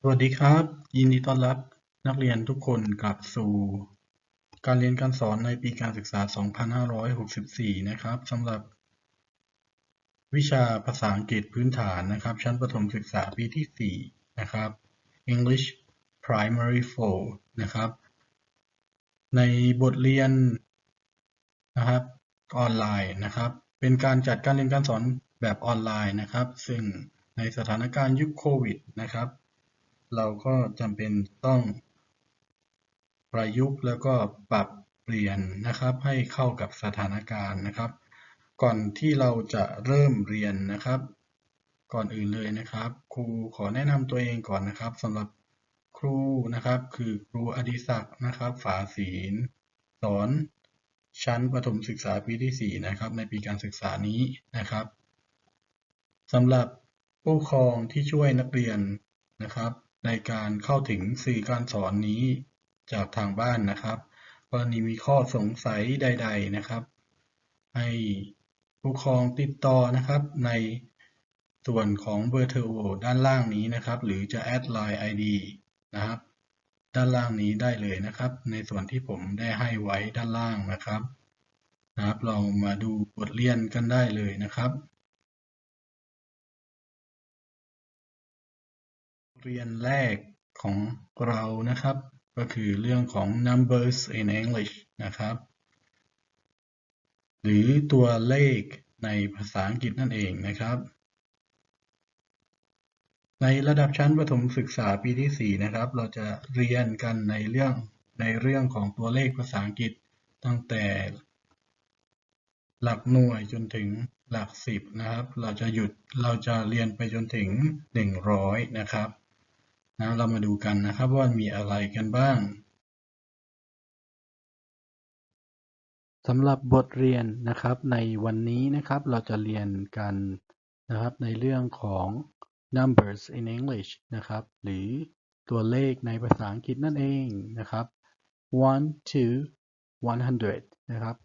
สวัสดีครับ ยินดีต้อนรับนักเรียนทุกคนกลับสู่ การเรียนการสอนในปีการศึกษา 2564 นะครับสำหรับ วิชาภาษาอังกฤษพื้นฐานนะครับ ชั้นประถมศึกษาปีที่ 4 นะครับ English Primary 4 นะครับ ในบทเรียนนะครับออนไลน์นะครับ เป็นการจัดการเรียนการสอนแบบออนไลน์นะครับ ซึ่งในสถานการณ์ยุคโควิดนะครับ เราก็จำเป็นต้องประยุกต์แล้วก็ปรับเปลี่ยนนะครับให้เข้ากับสถานการณ์นะครับ ก่อนที่เราจะเริ่มเรียนนะครับ ก่อนอื่นเลยนะครับ ครูขอแนะนำตัวเองก่อนนะครับสำหรับครูนะครับ คือครูอดิศักดิ์นะครับ ฝาศีลสอนชั้นประถมศึกษาปีที่ 4 นะครับ ในปีการศึกษานี้นะครับสำหรับผู้ปกครองที่ช่วยนักเรียนนะครับ ในการเข้าถึงสื่อการสอนนี้จากทางบ้านนะครับกรณีมีข้อสงสัยใด ๆนะครับ ให้ผู้ปกครองติดต่อนะครับในส่วนของเบอร์โทรด้านล่างนี้นะครับ หรือจะแอดไลน์ ID นะครับ ด้านล่างนี้ได้เลยนะครับ ในส่วนที่ผมได้ให้ไว้ด้านล่างนะครับนะครับ เรามาดูบทเรียนกันได้เลยนะครับ เรียนแรกของเรานะครับ ก็คือเรื่องของ numbers in English นะครับ หรือตัวเลขในภาษาอังกฤษนั่นเองนะครับ ในระดับชั้นประถมศึกษาปีที่ 4 นะครับ เราจะเรียนกันในเรื่องในเรื่องของตัวเลขภาษาอังกฤษตั้งแต่หลักหน่วยจนถึงหลักสิบนะครับ เราจะหยุดเราจะเรียนไปจนถึง 100 นะครับ นะเรามาดูกันนะครับว่ามีอะไรกันบ้างสำหรับบทเรียนนะครับในวันนี้นะครับเราจะเรียนกันนะครับในเรื่องของ numbers in English นะครับ หรือตัวเลขในภาษาอังกฤษนั่นเองนะครับ one to one hundred นะครับ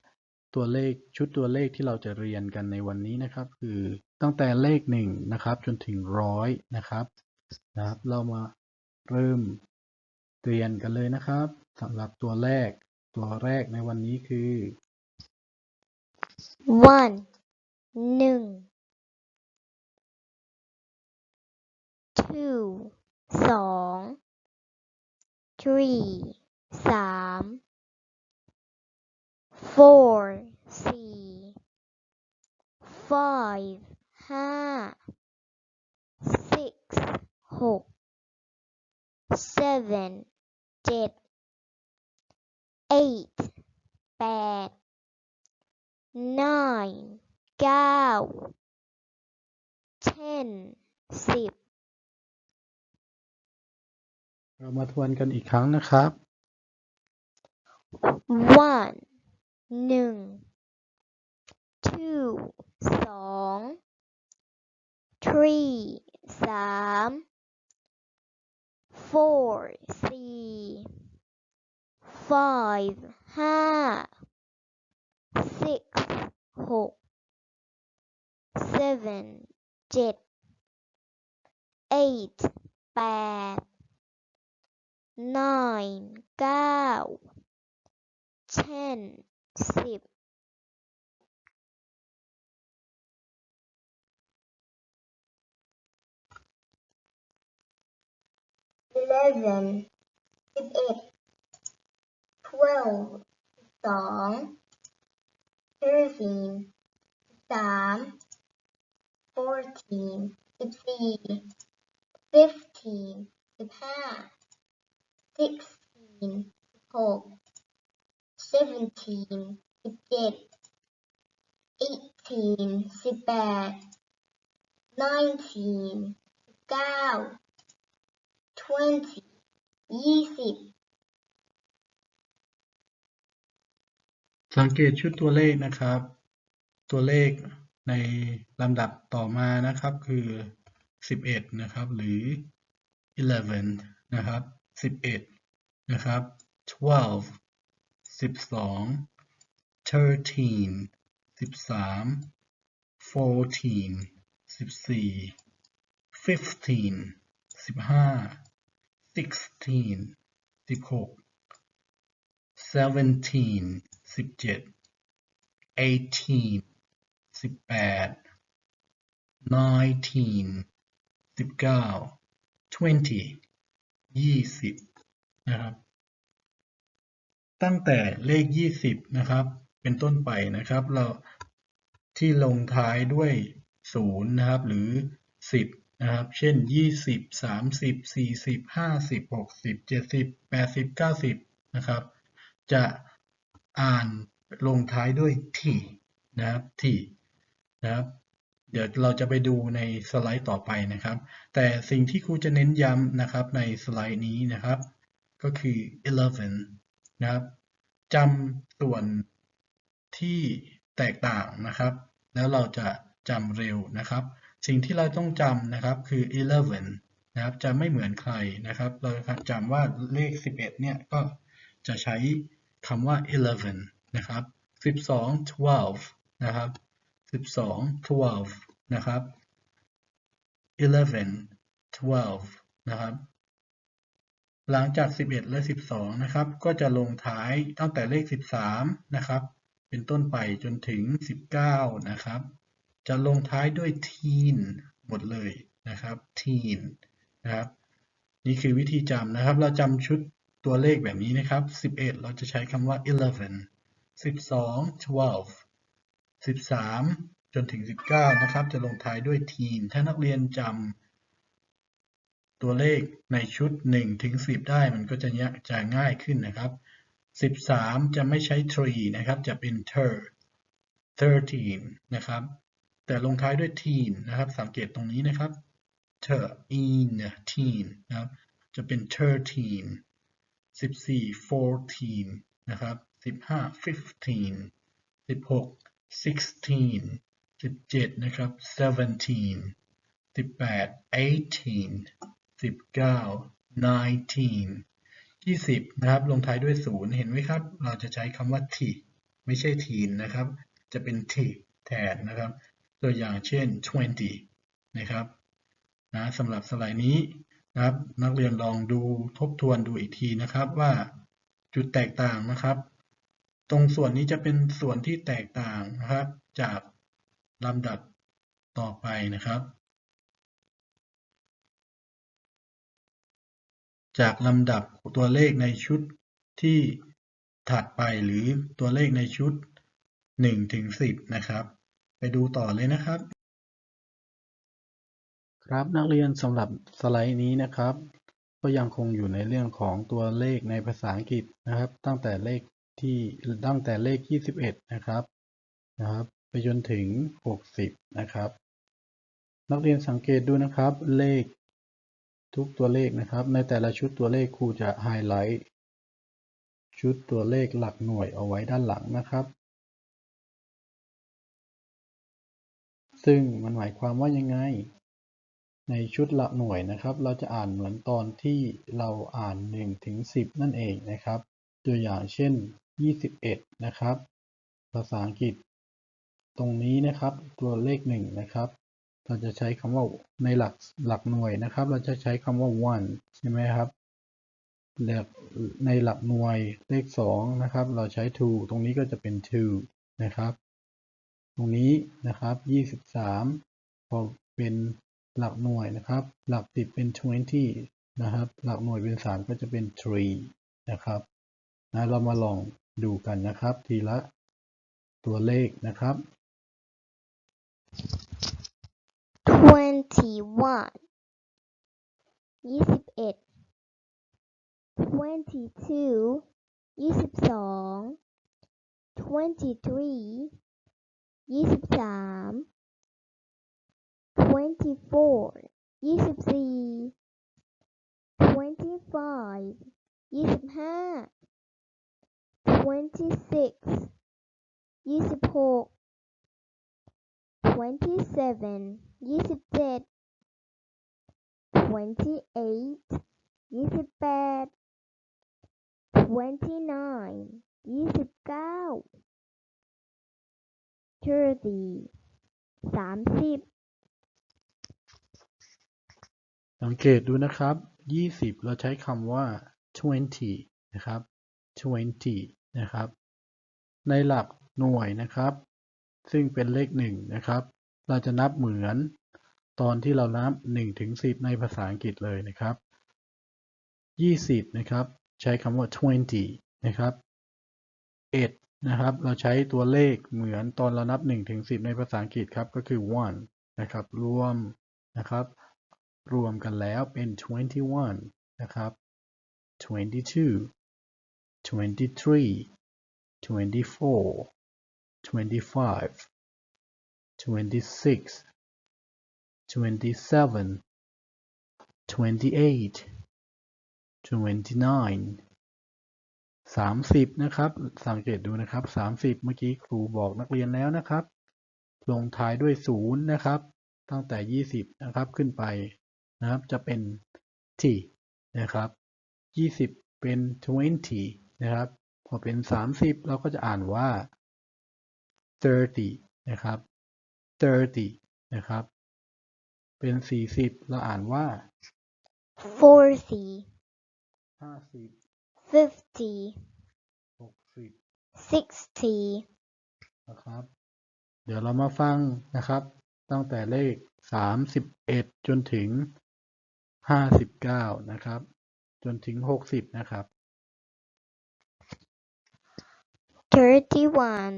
ตัวเลขชุดตัวเลขที่เราจะเรียนกันในวันนี้นะครับ คือตั้งแต่เลขหนึ่งนะครับจนถึงร้อยนะครับนะครับ เรามา เริ่มเรียนกันเลยนะครับสำหรับตัวแรก ตัวแรกในวันนี้คือ one หนึ่ง two สอง three สาม four สี่ five ห้า six หก seven เจ็ด eight แปด nine เก้า ten สิบ เรามาทวนกันอีกครั้งนะครับ one หนึ่ง two สอง three สาม four สี่ five ห้า six หก seven เจ็ด eight แปด nine เก้า ten สิบ eleven สิบเอ็ด twelve สอง thirteen สาม fourteen สิบสี่ fifteen สิบห้า sixteen สิบหก seventeen สิบเจ็ด eighteen สิบแปด nineteen สิบเก้า twenty ยี่สิบ สังเกตชุดตัวเลขนะครับ ตัวเลขในลำดับต่อมานะครับคือ 11 นะครับ หรือ eleven นะครับ 11 นะครับ twelve 12 thirteen 13 fourteen 14 fifteen 15 sixteen สิบหก seventeen สิบเจ็ด eighteen สิบแปด nineteen สิบเก้า twenty ยี่สิบนะครับ ตั้งแต่เลขยี่สิบนะครับ เป็นต้นไปนะครับ เราที่ลงท้ายด้วยศูนย์นะครับ หรือสิบ นะครับ เช่นยี่สิบสามสิบสี่สิบห้าสิบหกสิบเจ็ดสิบแปดสิบเก้าสิบนะครับ จะอ่านลงท้ายด้วยที่นะครับที่นะครับ เดี๋ยวเราจะไปดูในสไลด์ต่อไปนะครับ แต่สิ่งที่ครูจะเน้นย้ำนะครับในสไลด์นี้นะครับ ก็คือ eleven นะครับจำส่วนที่แตกต่างนะครับ แล้วเราจะจำเร็วนะครับ สิ่งที่เราต้องจำนะครับคือ eleven นะครับจะไม่เหมือนใครนะครับ เราจำว่าเลข 11 เนี่ยก็จะใช้คำว่า eleven นะครับ 12 twelve นะครับ 12 twelve นะครับ eleven twelve นะครับ หลังจาก 11 และ 12 นะครับ ก็จะลงท้ายตั้งแต่เลข 13 นะครับ เป็นต้นไปจนถึง 19 นะครับ จะลงท้ายด้วย teen หมดเลยนะครับ teen นะครับ นี่คือวิธีจำนะครับ เราจำชุดตัวเลขแบบนี้นะครับ 11 เราจะใช้คำว่า eleven 12 twelve 13 จนถึง 19 นะครับ จะลงท้ายด้วย teen ถ้านักเรียนจำตัวเลขในชุด 1 ถึง 10 ได้มันก็จะยจะง่ายขึ้นนะครับ 13 จะไม่ใช้ tree นะครับ จะเป็น ter 13 นะครับ แต่ลงท้ายด้วย teen นะครับ สังเกตตรงนี้นะครับ ter in teen นะครับ จะเป็น thirteen 14 fourteen นะครับ 15 fifteen 16 sixteen 17 นะครับ seventeen 18 eighteen 19 nineteen 20 นะครับ ลงท้ายด้วย 0 เห็นไหมครับ เราจะใช้คำว่า t ไม่ใช่ teen นะครับ จะเป็น t แทนนะครับ ตัวอย่างเช่น 20 นะครับนะสำหรับสไลด์นี้นะครับ นักเรียนลองดูทบทวนดูอีกทีนะครับว่าจุดแตกต่างนะครับ ตรงส่วนนี้จะเป็นส่วนที่แตกต่างนะครับ จากลำดับต่อไปนะครับจากลำดับตัวเลขในชุดที่ถัดไปหรือตัวเลขในชุด1ถึง10 นะครับ ไปดูต่อเลยนะครับ ครับนักเรียนสำหรับสไลด์นี้นะครับ ก็ยังคงอยู่ในเรื่องของตัวเลขในภาษาอังกฤษนะครับ ตั้งแต่เลขที่ตั้งแต่เลข 21 นะครับนะครับ ไปจนถึง 60 นะครับ นักเรียนสังเกตดูนะครับเลขทุกตัวเลขนะครับ ในแต่ละชุดตัวเลขครูจะไฮไลท์ชุดตัวเลขหลักหน่วยเอาไว้ด้านหลังนะครับ ซึ่งมันหมายความว่ายังไง ในชุดหลักหน่วยนะครับ เราจะอ่านเหมือนตอนที่เราอ่าน1ถึง10 นั่นเองนะครับ ตัวอย่างเช่น 21 นะครับ ภาษาอังกฤษ ตรงนี้นะครับตัวเลข1นะครับ เราจะใช้คำว่าในหลักหลักหน่วยนะครับ เราจะใช้คำว่า one ใช่ไหมครับในหลักหน่วยเลข2นะครับ เราใช้ two ตรงนี้ก็จะเป็น two นะครับ ตรงนี้นะครับ23พอเป็นหลักหน่วยนะครับ หลัก10เป็น twenty นะครับ หลักหน่วยเป็น3ก็จะเป็น three นะครับนะเรามาลองดูกันนะครับ ทีละตัวเลขนะครับ twenty-one ยี่สิบเอ็ด twenty-two ยี่สิบสอง twenty-three ยี่สิบสาม twenty-four ยี่สิบสี่ twenty-five ยี่สิบห้า twenty-six ยี่สิบหก twenty-seven ยี่สิบเจ็ด twenty-eight ยี่สิบแปด twenty-nine ยี่สิบเก้า thirty สามสิบสังเกตดูนะครับ20เราใช้คำว่า twenty นะครับ twenty นะครับ ในหลักหน่วยนะครับ ซึ่งเป็นเลขหนึ่งนะครับ เราจะนับเหมือนตอนที่เรานับ1ถึง10ในภาษาอังกฤษเลยนะครับ20นะครับ ใช้คำว่า twenty นะครับ1 นะครับ เราใช้ตัวเลขเหมือนตอนเรานับ1ถึง10 ในภาษาอังกฤษครับ ก็คือ one นะครับ รวมนะครับ รวมกันแล้วเป็น twenty-one นะครับ twenty-two twenty-three twenty-four twenty-five twenty-six twenty-seven twenty-eight twenty-nine สามสิบนะครับ สังเกตดูนะครับสามสิบเมื่อกี้ครูบอกนักเรียนแล้วนะครับ ลงท้ายด้วยศูนย์นะครับ ตั้งแต่ยี่สิบนะครับ ขึ้นไปนะครับ จะเป็น t นะครับยี่สิบเป็น twenty นะครับ พอเป็นสามสิบเราก็จะอ่านว่า thirty นะครับ thirty นะครับ เป็นสี่สิบเราอ่านว่า forty, ห้าสิบ fifty, หกสิบ sixty, นะครับ เดี๋ยวเรามาฟังนะครับ ตั้งแต่เลขสามสิบเอ็ดจนถึงห้าสิบเก้านะครับ จนถึงหกสิบนะครับ thirty-one,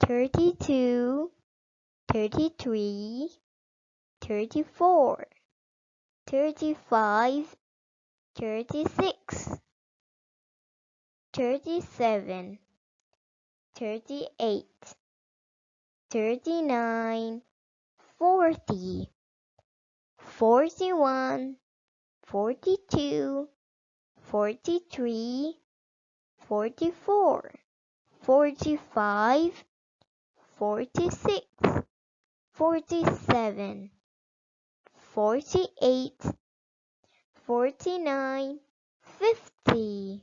thirty-two, thirty-three, thirty-four, thirty-five, thirty-six, thirty-seven, thirty-eight, thirty-nine, forty, forty-one, forty-two, forty-three, forty-four, forty-five, forty-six, forty-seven, forty-eight, forty-nine, fifty,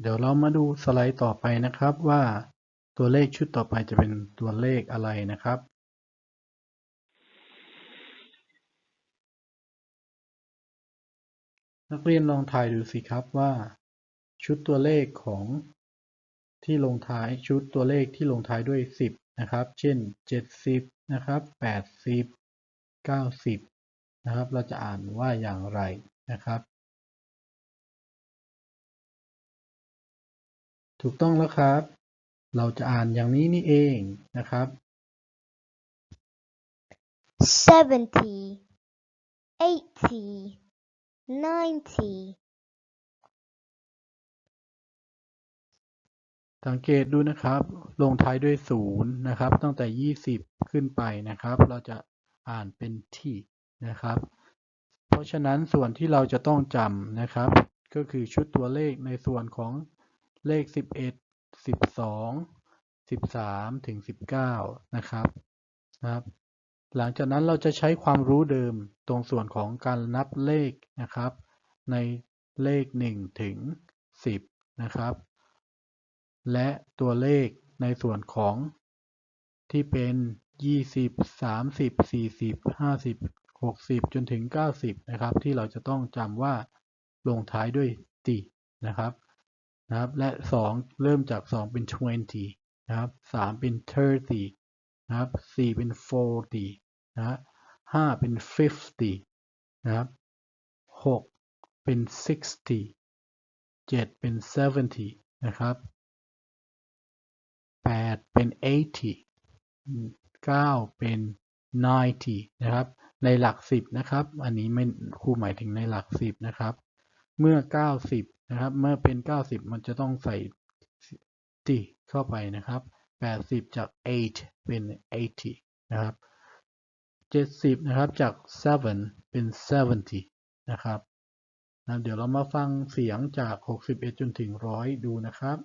เดี๋ยวเรามาดูสไลด์ต่อไปนะครับว่าตัวเลขชุดต่อไปจะเป็นตัวเลขอะไรนะครับ นักเรียนลองทายดูสิครับว่า ชุดตัวเลขของที่ลงท้ายชุดตัวเลขที่ลงท้ายด้วย 10 นะครับ เช่น 70 นะครับ 80 90 นะครับ เราจะอ่านว่าอย่างไรนะครับ ถูกต้องแล้วครับ เราจะอ่านอย่างนี้นี่เองนะครับ seventy, eighty, ninety, สังเกตดูนะครับ ลงท้ายด้วยศูนย์นะครับ ตั้งแต่20ขึ้นไปนะครับ เราจะอ่านเป็นที่นะครับ เพราะฉะนั้นส่วนที่เราจะต้องจำนะครับ ก็คือชุดตัวเลขในส่วนของ เลข 11 12 13 ถึง 19 นะครับนะครับ หลังจากนั้นเราจะใช้ความรู้เดิมตรงส่วนของการนับเลขนะครับ ในเลข 1 ถึง 10 นะครับ และตัวเลขในส่วนของที่เป็น 20 30 40 50 60 จนถึง 90 นะครับ ที่เราจะต้องจำว่าลงท้ายด้วยตินะครับ นะครับ และ 2 เริ่มจาก 2 เป็น 20 นะครับ 3 เป็น 30 นะครับ 4 เป็น 40 นะฮะ5เป็น 50 นะครับ6เป็น 60 7 เป็น 70 นะครับ 8 เป็น 80 9 เป็น 90 นะครับ ในหลัก 10 นะครับ อันนี้ไม่ครูหมายถึงในหลัก 10 นะครับ เมื่อ 90 นะครับ เมื่อเป็น 90 มันจะต้องใส่ติเข้าไปนะครับ 80 จาก 8 เป็น 80 นะครับ 70 นะครับ จาก 7 เป็น 70 นะครับนะเดี๋ยวเรามาฟังเสียงจาก 61 จนถึง 100 ดูนะครับ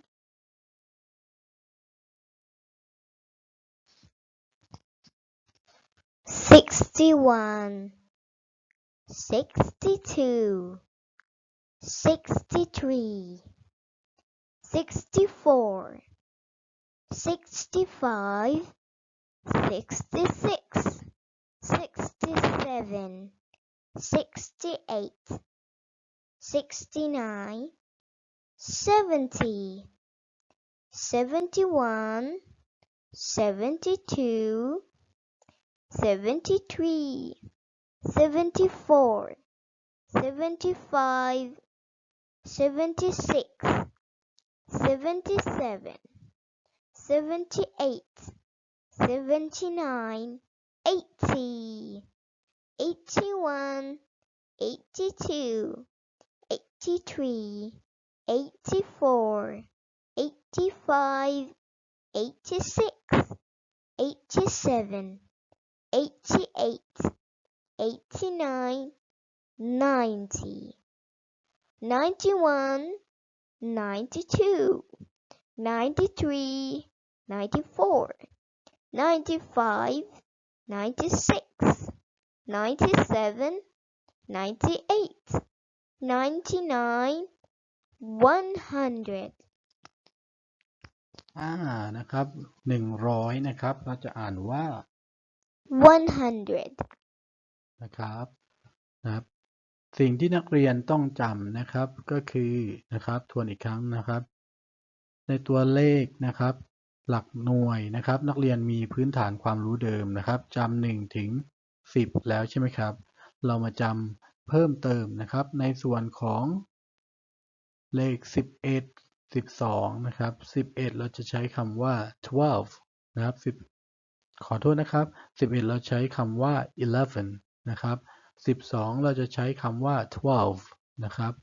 61 62 sixty-three, sixty-four, sixty-five, sixty-six, sixty-seven, sixty-eight, sixty-nine, seventy, seventy-one, seventy-two, seventy-three, seventy-four, seventy-five, seventy-six, seventy-seven, seventy-eight, seventy-nine, eighty, eighty-one, eighty-two, eighty-three, eighty-four, eighty-five, eighty-six, eighty-seven, eighty-eight, eighty-nine, ninety. 91 92 93 94 95 96 97 98 99 100อ่านะครับ100นะครับเราจะอ่านว่า 100 นะครับนะครับ สิ่งที่นักเรียนต้องจำนะครับก็คือนะครับทวนอีกครั้งนะครับ ในตัวเลขนะครับ หลักหน่วยนะครับ นักเรียนมีพื้นฐานความรู้เดิมนะครับจำหนึ่งถึงสิบแล้วใช่ไหมครับ เรามาจำเพิ่มเติมนะครับ ในส่วนของเลข 11 12นะครับ 11 เราจะใช้คำว่า12นะครับ10ขอโทษนะครับ 11 เราใช้คำว่า11นะครับ 12 เราจะใช้คำว่า12นะครับ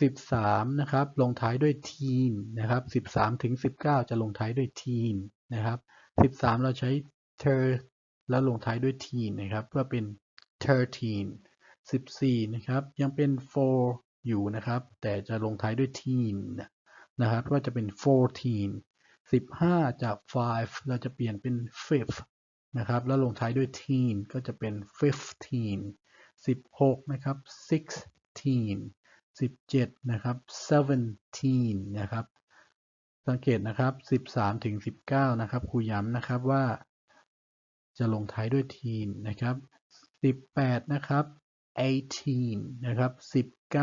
13นะครับลงท้ายด้วย teen นะครับ13ถึง19 จะลงท้ายด้วย teen นะครับ13 เราใช้ ter แล้วลงท้ายด้วย teen นะครับเพื่อเป็น thirteen 14นะครับยังเป็น four อยู่นะครับ แต่จะลงท้ายด้วย teen นะครับก็จะเป็น fourteen 15 จาก five เราจะเปลี่ยนเป็น fifth นะครับ แล้วลงท้ายด้วย teen ก็จะเป็น fifteen 16 นะครับ sixteen 17 นะครับ seventeen นะครับ สังเกตนะครับ 13 ถึง 19 นะครับ ครูย้ำนะครับว่า จะลงท้ายด้วย teen นะครับ 18 นะครับ eighteen นะครับ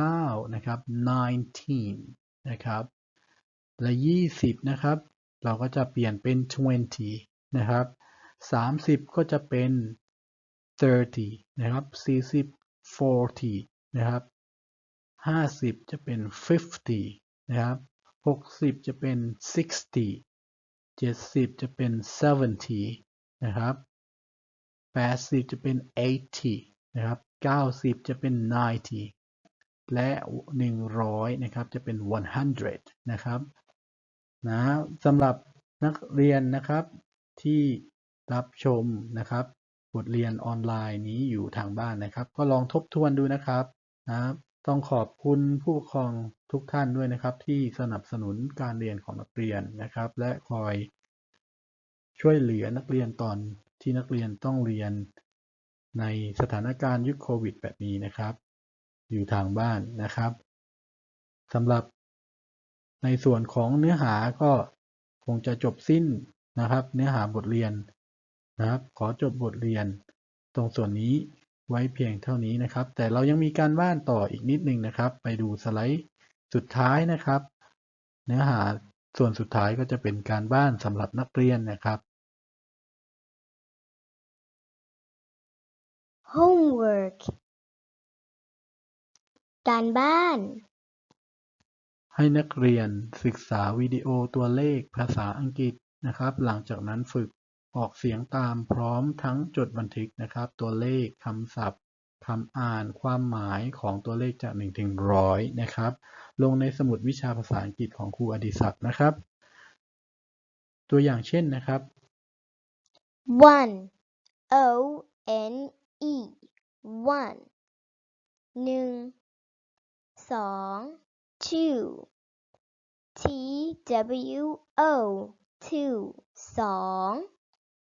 19 นะครับ nineteen นะครับ และ 20 นะครับ เราก็จะเปลี่ยนเป็น twenty นะครับ 30 ก็จะเป็น thirty นะครับ 40 forty นะครับ 50 จะเป็น fifty นะครับ 60 จะเป็น sixty 70 จะเป็น seventy นะครับ 80 จะเป็น eighty นะครับ 90 จะเป็น ninety และ 100 นะครับ จะเป็น one hundred นะครับ นะสำหรับนักเรียนนะครับที่ รับชมนะครับบทเรียนออนไลน์นี้อยู่ทางบ้านนะครับ ก็ลองทบทวนดูนะครับนะต้องขอบคุณผู้ปกครองทุกท่านด้วยนะครับ ที่สนับสนุนการเรียนของนักเรียนนะครับ และคอยช่วยเหลือนักเรียนตอนที่นักเรียนต้องเรียนในสถานการณ์ยุคโควิดแบบนี้นะครับ อยู่ทางบ้านนะครับสำหรับในส่วนของเนื้อหาก็คงจะจบสิ้นนะครับ เนื้อหาบทเรียน นะครับ ขอจบบทเรียนตรงส่วนนี้ไว้เพียงเท่านี้นะครับ แต่เรายังมีการบ้านต่ออีกนิดนึงนะครับ ไปดูสไลด์สุดท้ายนะครับ เนื้อหาส่วนสุดท้ายก็จะเป็นการบ้านสำหรับนักเรียนนะครับ homework การบ้าน ให้นักเรียนศึกษาวิดีโอตัวเลขภาษาอังกฤษนะครับ หลังจากนั้นฝึก ออกเสียงตามพร้อมทั้งจดบันทึกนะครับ ตัวเลขคำศัพท์คำอ่านความหมายของตัวเลขจาก1ถึง100นะครับ ลงในสมุดวิชาภาษาอังกฤษของครูอดิศักดิ์นะครับ ตัวอย่างเช่นนะครับ one O N E one หนึ่งสอง two T W O two สอง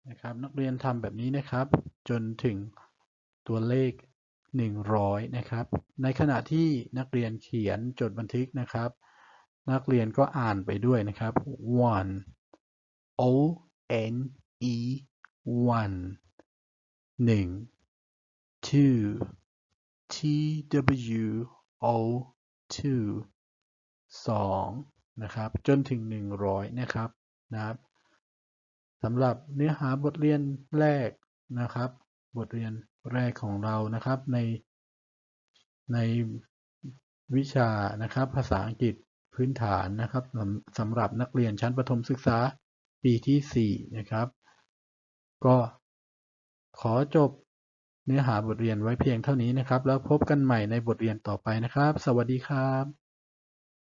นะครับ นักเรียนทำแบบนี้นะครับ จนถึงตัวเลข 100 นะครับ ในขณะที่นักเรียนเขียนจดบันทึกนะครับ นักเรียนก็อ่านไปด้วยนะครับ one O N E one หนึ่ง two T W O two สองนะครับ จนถึง 100 นะครับ นะครับ สำหรับเนื้อหาบทเรียนแรกนะครับ บทเรียนแรกของเรานะครับในในวิชานะครับภาษาอังกฤษพื้นฐานนะครับสำหรับนักเรียนชั้นประถมศึกษาปีที่4นะครับ ก็ขอจบเนื้อหาบทเรียนไว้เพียงเท่านี้นะครับ แล้วพบกันใหม่ในบทเรียนต่อไปนะครับ สวัสดีครับ